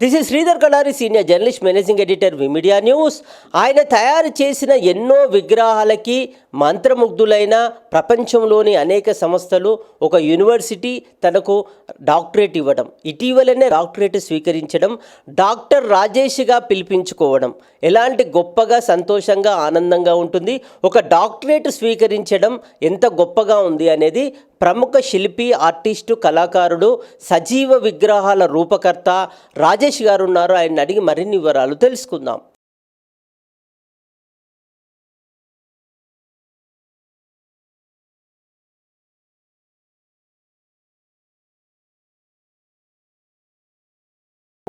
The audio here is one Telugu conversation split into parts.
This is Sridhar Kalari senior journalist managing editor V media news ఆయన తయారు చేసిన ఎన్నో విగ్రహాలకి మంత్రముగ్ధులైన ప్రపంచంలోని అనేక సంస్థలు ఒక యూనివర్సిటీ తనకు డాక్టరేట్ ఇవ్వడం. ఇటీవలనే డాక్టరేట్ స్వీకరించడం డాక్టర్ రాజేష్గా పిలిపించుకోవడం. ఎలాంటి గొప్పగా సంతోషంగా ఆనందంగా ఉంటుంది? ఒక డాక్టరేట్ స్వీకరించడం ఎంత గొప్పగా ఉంది అనేది ప్రముఖ శిల్పి ఆర్టిస్టు కళాకారుడు సజీవ విగ్రహాల రూపకర్త రాజేష్ గారు ఉన్నారు ఆయన అడిగి మరిన్ని వివరాలు తెలుసుకుందాం.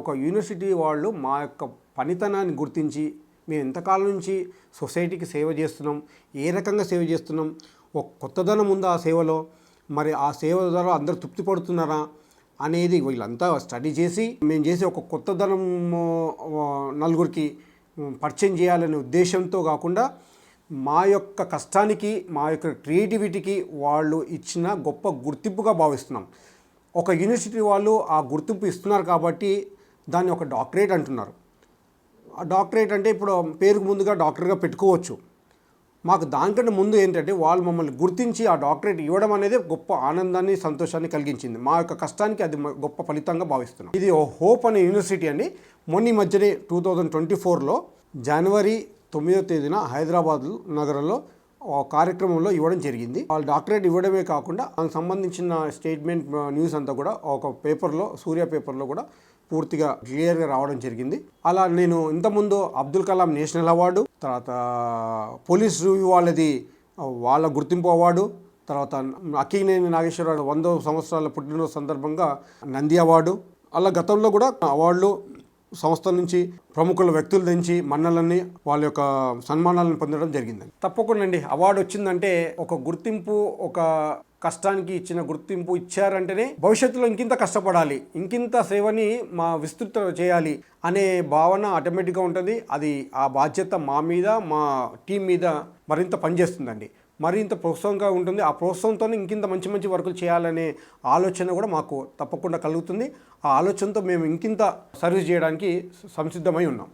ఒక యూనివర్సిటీ వాళ్ళు మా యొక్క పనితనాన్ని గుర్తించి మేము ఎంతకాలం నుంచి సొసైటీకి సేవ చేస్తున్నాం ఏ రకంగా సేవ చేస్తున్నాం ఒక కొత్తదనం ఉందా ఆ సేవలో మరి ఆ సేవ ద్వారా అందరూ తృప్తి పడుతున్నారా అనేది వీళ్ళంతా స్టడీ చేసి మేము చేసే ఒక కొత్తదనం నలుగురికి పరిచయం చేయాలనే ఉద్దేశంతో కాకుండా మా యొక్క కష్టానికి మా యొక్క క్రియేటివిటీకి వాళ్ళు ఇచ్చిన గొప్ప గుర్తింపుగా భావిస్తున్నాం. ఒక యూనివర్సిటీ వాళ్ళు ఆ గుర్తింపు ఇస్తున్నారు కాబట్టి దాన్ని ఒక డాక్టరేట్ అంటున్నారు. ఆ డాక్టరేట్ అంటే ఇప్పుడు పేరుకు ముందుగా డాక్టర్గా పెట్టుకోవచ్చు. మాకు దానికంటే ముందు ఏంటంటే వాళ్ళు మమ్మల్ని గుర్తించి ఆ డాక్టరేట్ ఇవ్వడం అనేది గొప్ప ఆనందాన్ని సంతోషాన్ని కలిగించింది. మా యొక్క కష్టానికి అది గొప్ప ఫలితంగా భావిస్తున్నాం. ఇది హోప్ అనే యూనివర్సిటీ అండి. మొన్న మధ్యనే టూ థౌజండ్ ట్వంటీ ఫోర్లో జనవరి తొమ్మిదో తేదీన హైదరాబాద్ నగరంలో కార్యక్రమంలో ఇవ్వడం జరిగింది. వాళ్ళు డాక్టరేట్ ఇవ్వడమే కాకుండా దానికి సంబంధించిన స్టేట్మెంట్ న్యూస్ అంతా కూడా ఒక పేపర్లో సూర్య పేపర్లో కూడా పూర్తిగా క్లియర్గా రావడం జరిగింది. అలా నేను ఇంతకుముందు అబ్దుల్ కలాం నేషనల్ అవార్డు తర్వాత పోలీస్ రివ్యూ వాళ్ళది వాళ్ళ గుర్తింపు అవార్డు తర్వాత అక్కినేని నాగేశ్వరరావు వంద సంవత్సరాల పుట్టినరోజు సందర్భంగా నంది అవార్డు అలా గతంలో కూడా అవార్డులు సంస్థల నుంచి ప్రముఖుల వ్యక్తుల నుంచి మన్నలని వాళ్ళ యొక్క సన్మానాలను పొందడం జరిగిందండి తప్పకుండా అండి అవార్డు వచ్చిందంటే ఒక గుర్తింపు ఒక కష్టానికి ఇచ్చిన గుర్తింపు ఇచ్చారంటేనే భవిష్యత్తులో ఇంకింత కష్టపడాలి ఇంకింత సేవని మా విస్తృత చేయాలి అనే భావన ఆటోమేటిక్గా ఉంటుంది. అది ఆ బాధ్యత మా మీద మా టీం మీద మరింత పనిచేస్తుందండి. మరింత ప్రోత్సాహంగా ఉంటుంది. ఆ ప్రోత్సాహంతో ఇంకింత మంచి మంచి వర్కులు చేయాలనే ఆలోచన కూడా మాకు తప్పకుండా కలుగుతుంది. ఆ ఆలోచనతో మేము ఇంకింత సర్వీస్ చేయడానికి సంసిద్ధమై ఉన్నాం.